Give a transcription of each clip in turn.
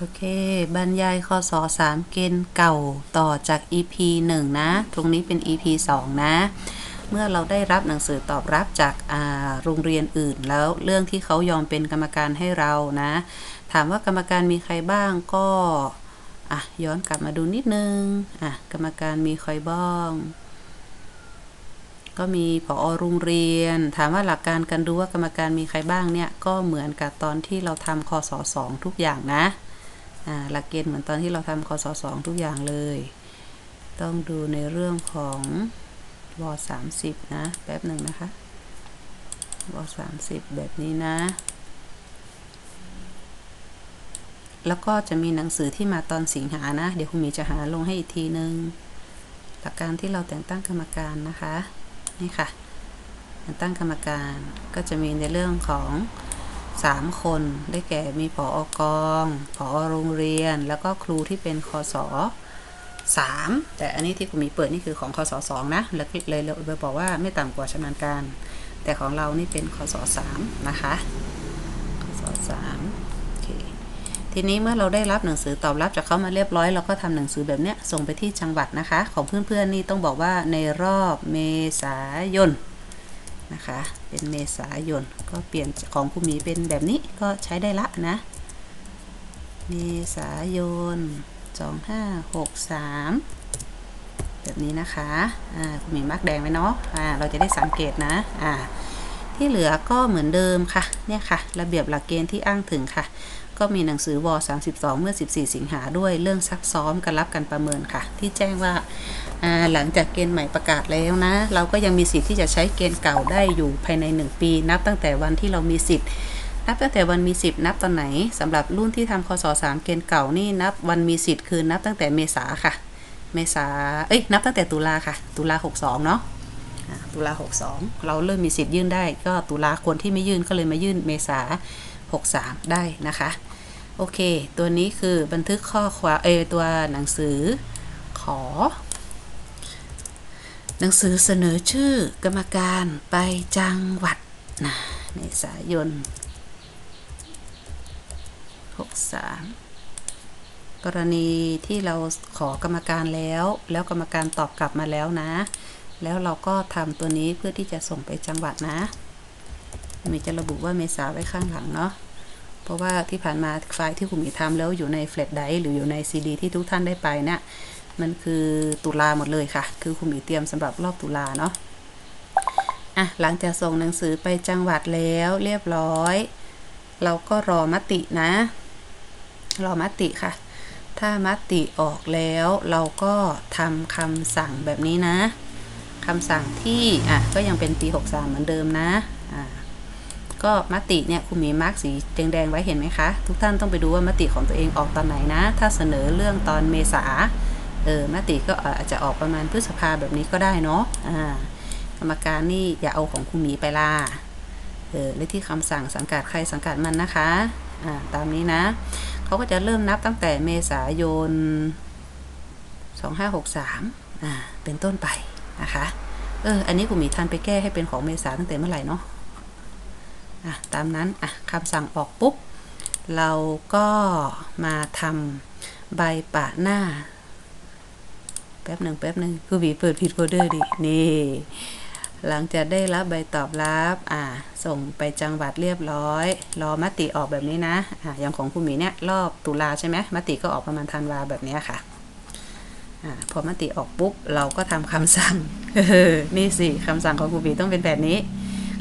โอเค บรรยายคศ3เกณฑ์เก่าต่อจาก EP 1 นะ ตรงนี้เป็น EP 2 นะ เมื่อเราได้รับหนังสือตอบรับจากโรงเรียนอื่น แล้วเรื่องที่เขายอมเป็นกรรมการให้เรานะ ถามว่ากรรมการมีใครบ้างก็อะย้อนกลับมาดูนิดนึงอะกรรมการมีใครบ้างก็มีผอโรงเรียน ถามว่าหลักการการดูว่ากรรมการมีใครบ้างเนี่ย ก็เหมือนกับตอนที่เราทำคศสองทุกอย่างนะ หลักเกณฑ์เหมือนตอนที่เราทำคศสองทุกอย่างเลย ต้องดูในเรื่องของวสามสิบนะ แป๊บหนึ่งนะคะวสามสิบแบบนี้นะ แล้วก็จะมีหนังสือที่มาตอนสิงหานะ เดี๋ยวคุณหมีจะหาลงให้อีกทีนึงหลักการที่เราแต่งตั้งกรรมการนะคะ นี่ค่ะแต่งตั้งกรรมการก็จะมีในเรื่องของ 3คน ได้แก่มีผออกองผอโรงเรียน แล้วก็ครูที่เป็นคศ3แต่อันนี้ที่คุณมีเปิดนี่คือของคศ2นะแล้วเลยเลยบอกว่าไม่ต่ำกว่าชำนาญการ แต่ของเรานี่เป็นคศ3นะคะคศ3โอเคทีนี้เมื่อเราได้รับหนังสือตอบรับจากเขามาเรียบร้อย เราก็ทำหนังสือแบบเนี้ยส่งไปที่จังหวัดนะคะ ของเพื่อนๆนี่ต้องบอกว่าในรอบเมษายน นะคะ เป็นเมษายน ก็เปลี่ยนของคุณหมีเป็นแบบนี้ก็ใช้ได้ละนะ เมษายน 2563 แบบนี้นะคะ อ่าคุณหมีมาร์กแดงไว้เนาะ อ่า เราจะได้สังเกตนะ อ่า ที่เหลือก็เหมือนเดิมค่ะ เนี่ยค่ะ ระเบียบหลักเกณฑ์ที่อ้างถึงค่ะ ก็มีหนังสือว32 เมื่อ 14 สิงหาด้วยเรื่องซักซ้อมการรับการประเมินค่ะ ที่แจ้งว่าหลังจากเกณฑ์ใหม่ประกาศแล้วนะ เราก็ยังมีสิทธิ์ที่จะใช้เกณฑ์เก่าได้อยู่ภายใน 1 ปี นับตั้งแต่วันที่เรามีสิทธิ์นับตั้งแต่วันมีสิทธิ์นับตอนไหนสำหรับรุ่นที่ทำคศ3เกณฑ์เก่านี่นับวันมีสิทธิ์คือนับตั้งแต่เมษาค่ะ เมษาเอ้ยนับตั้งแต่ตุลาค่ะ ตุลา62เนาะตุลา62 เราเริ่มมีสิทธิ์ยื่นได้ ก็ตุลาคนที่ไม่ยื่นก็เลยมายื่นเมษา63 ได้นะคะ โอเค ตัวนี้คือบันทึกข้อความเอตัวหนังสือขอ หนังสือเสนอชื่อกรรมการไปจังหวัดนะเมษายน 63 กรณีที่เราขอกรรมการแล้ว แล้วกรรมการตอบกลับมาแล้วนะ แล้วเราก็ทำตัวนี้เพื่อที่จะส่งไปจังหวัดนะมีจะระบุว่าเมษาไว้ข้างหลังเนาะ เพราะว่าที่ผ่านมาไฟล์ที่คุณมีทำแล้วอยู่ในแฟลชไดร์หรืออยู่ในซีดีที่ทุกท่านได้ไปเนี่ยมันคือตุลาหมดเลยค่ะ คือคุณหมีเตรียมสำหรับรอบตุลาเนาะอะหลังจากส่งหนังสือไปจังหวัดแล้วเรียบร้อย เราก็รอมตินะ รอมติค่ะ ถ้ามติออกแล้วเราก็ทำคำสั่งแบบนี้นะคำสั่งที่อะก็ยังเป็นปี 63 เหมือนเดิมนะอ่า ก็มติเนี่ยคุณหมีมาร์กสีแดงๆไว้เห็นไหมคะ ทุกท่านต้องไปดูว่ามติของตัวเองออกตอนไหนนะ ถ้าเสนอเรื่องตอนเมษาเออมติก็อาจจะออกประมาณพฤษภาแบบนี้ก็ได้เนาะอ่ากรรมการนี่อย่าเอาของคุณหมีไปล่าเออและที่คำสั่งสังกัดใครสังกัดมันนะคะอ่าตามนี้นะเขาก็จะเริ่มนับตั้งแต่เมษายน 2563อ่าเป็นต้นไปนะคะเอออันนี้คุณหมีทันไปแก้ให้เป็นของเมษาตั้งแต่เมื่อไหร่เนาะ อะตามนั้นอะคำสั่งออกปุ๊บ เราก็มาทำใบปะหน้า แป๊บหนึ่งแป๊บหนึ่งคือบีเปิดผิดโฟเดอร์ดิ นี่ หลังจากได้รับใบตอบรับอ่าส่งไปจังหวัดเรียบร้อย รอมติออกแบบนี้นะอ่าอย่างของคุณหมีเนี่ยรอบตุลาใช่ไหมมติก็ออกประมาณธันวาแบบนี้ค่ะอพอมติออกปุ๊บ เราก็ทำคำสั่งนี่สิคำสั่งของคุณหมีต้องเป็นแบบนี้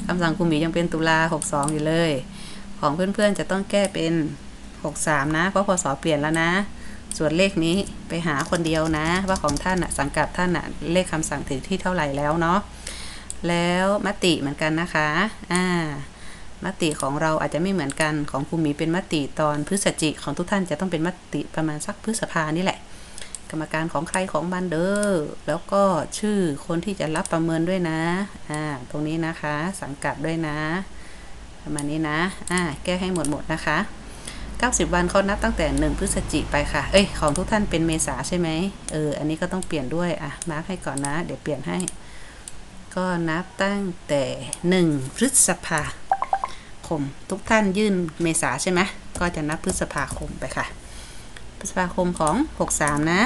คำสั่งคุหมียังเป็นตุลา 62 อยู่เลย ของเพื่อนๆจะต้องแก้เป็น 63 นะ เพราะพศเปลี่ยนแล้วนะ ส่วนเลขนี้ไปหาคนเดียวนะ ว่าของท่านสังกัดท่านเลขคำสั่งถึงที่เท่าไหร่แล้วเนาะ แล้วมติเหมือนกันนะคะ อ่ามติของเราอาจจะไม่เหมือนกันของภูมิเป็นมติตอนพฤศจิของทุกท่านจะต้องเป็นมติประมาณสักพฤษภานี่แหละ กรรมการของใครของบันเด้อ แล้วก็ชื่อคนที่จะรับประเมินด้วยนะ อ่า ตรงนี้นะคะ สังกัดด้วยนะ ประมาณนี้นะ อ่า แก้ให้หมดหมดนะคะ 90 วันเขานับตั้งแต่ 1 พฤศจิไปค่ะ เอ้ย ของทุกท่านเป็นเมษาใช่ไหมเออ อันนี้ก็ต้องเปลี่ยนด้วย อะ มาร์คให้ก่อนนะ เดี๋ยวเปลี่ยนให้ ก็นับตั้งแต่ 1 พฤษภาคม ทุกท่านยื่นเมษาใช่ไหมก็จะนับพฤษภาคมไปค่ะ พฤษภาคมของ 63 นะ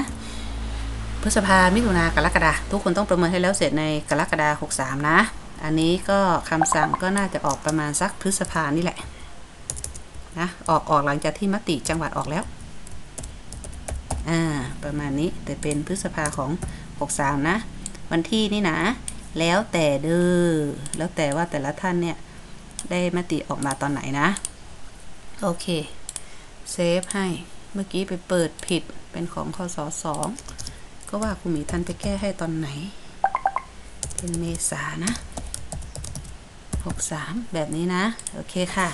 พฤษภามิถุนากรกฎาทุกคนต้องประเมินให้แล้วเสร็จในกรกฎาคม63 นะ อันนี้ก็คำสั่งก็น่าจะออกประมาณสักพฤษภานี่แหละนะออกออกหลังจากที่มติจังหวัดออกแล้วอ่าประมาณนี้แต่เป็นพฤษภาของ 63 นะ วันที่นี่นะ แล้วแต่เด้อแล้วแต่ว่าแต่ละท่านเนี่ย ได้มติออกมาตอนไหนนะ โอเค เซฟให้ เมื่อกี้ไปเปิดผิดเป็นของคศสองก็ว่าคุณหมีทันไปแก้ให้ตอนไหน เป็นเมษานะ 63 แบบนี้นะ โอเคค่ะ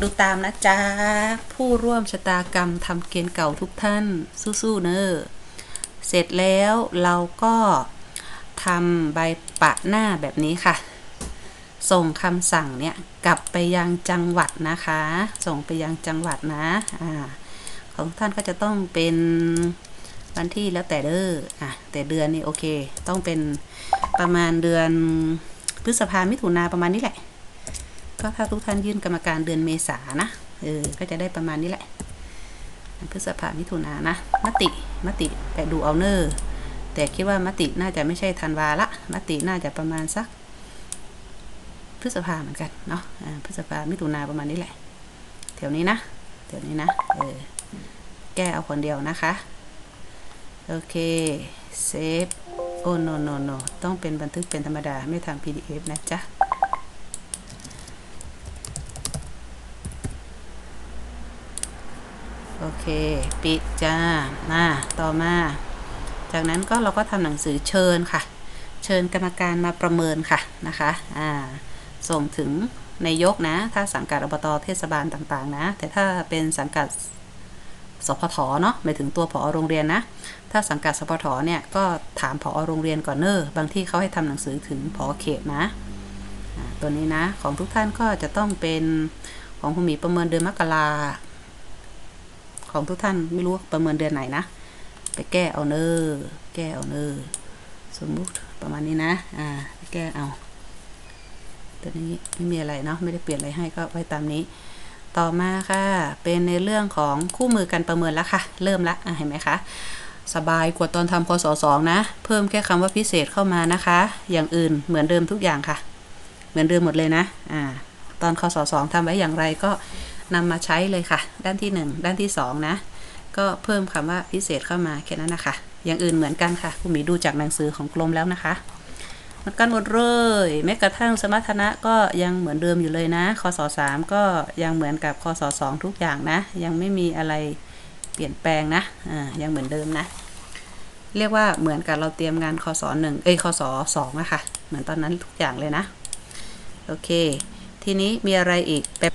ดูตามนะจ๊ะ ผู้ร่วมชะตากรรมทำเกณฑ์เก่าทุกท่านสู้ๆเนอะเสร็จแล้วเราก็ทำใบปะหน้าแบบนี้ค่ะ ส่งคำสั่งเนี่ย กลับไปยังจังหวัดนะคะ ส่งไปยังจังหวัดนะ อ่า ของท่านก็จะต้องเป็นวันที่แล้วแต่เด้ออะแต่เดือนนี่โอเค ต้องเป็นประมาณเดือนพฤษภามิถุนาประมาณนี้แหละ ก็ถ้าทุกท่านยื่นกรรมการเดือนเมษานะเออก็จะได้ประมาณนี้แหละพฤษภามิถุนานะมติมติไปดูเอาเนอร์แต่คิดว่ามติน่าจะไม่ใช่ธันวาละมติน่าจะประมาณสักพฤษภาเหมือนกันเนาะพฤษภามิถุนาประมาณนี้แหละแถวนี้นะแถวนี้นะเออ ก้เอาคนเดียวนะคะ โอเคเซฟโอ้โนโนโนต้องเป็นบันทึกเป็นธรรมดาไม่ทำ PDF นะจ๊ะ โอเค ปิดจ้ามาต่อมา จากนั้นก็เราก็ทำหนังสือเชิญค่ะ เชิญกรรมการมาประเมินค่ะนะคะอ่าส่งถึงนายกนะ ถ้าสังกัดอบตเทศบาลต่างๆ นะ แต่ถ้าเป็นสังกัด สพทเนาะหมายถึงตัวผอโรงเรียนนะ ถ้าสังกัดสพทเนี่ยก็ถามผอโรงเรียนก่อนเนอะบางที่เขาให้ทำหนังสือถึงผอเขตนะตัวนี้นะของทุกท่านก็จะต้องเป็นของคุณหมีประเมินเดือนมกราของทุกท่านไม่รู้ประเมินเดือนไหนนะ ไปแก้เอาเนอแก้เอาเนอสมมุติประมาณนี้นะอ่าแก้เอาตัวนี้ไม่มีอะไรเนาะไม่ได้เปลี่ยนอะไรให้ก็ไว้ตามนี้ ต่อมาค่ะ เป็นในเรื่องของคู่มือการประเมินแล้วค่ะ เริ่มละเห็นไหมคะสบายกว่าตอนทำคศสองนะ เพิ่มแค่คำว่าพิเศษเข้ามานะคะ อย่างอื่นเหมือนเดิมทุกอย่างค่ะ เหมือนเดิมหมดเลยนะอ่าตอนคศสองทำไว้อย่างไรก็นำมาใช้เลยค่ะ ด้านที่หนึ่งด้านที่สองนะ ก็เพิ่มคำว่าพิเศษเข้ามาแค่นั้นนะคะ อย่างอื่นเหมือนกันค่ะ คุณหมีดูจากหนังสือของกรมแล้วนะคะ เหมือนกันหมดเลยแม้กระทั่งสมรรถนะก็ยังเหมือนเดิมอยู่เลยนะคศสามก็ยังเหมือนกับคศสองทุกอย่างนะ ยังไม่มีอะไรเปลี่ยนแปลงนะอ่ายังเหมือนเดิมนะ เรียกว่าเหมือนกับเราเตรียมงานคศหนึ่งเอ้ยคศสองอะค่ะเหมือนตอนนั้นทุกอย่างเลยนะ โอเค ทีนี้มีอะไรอีกแบบ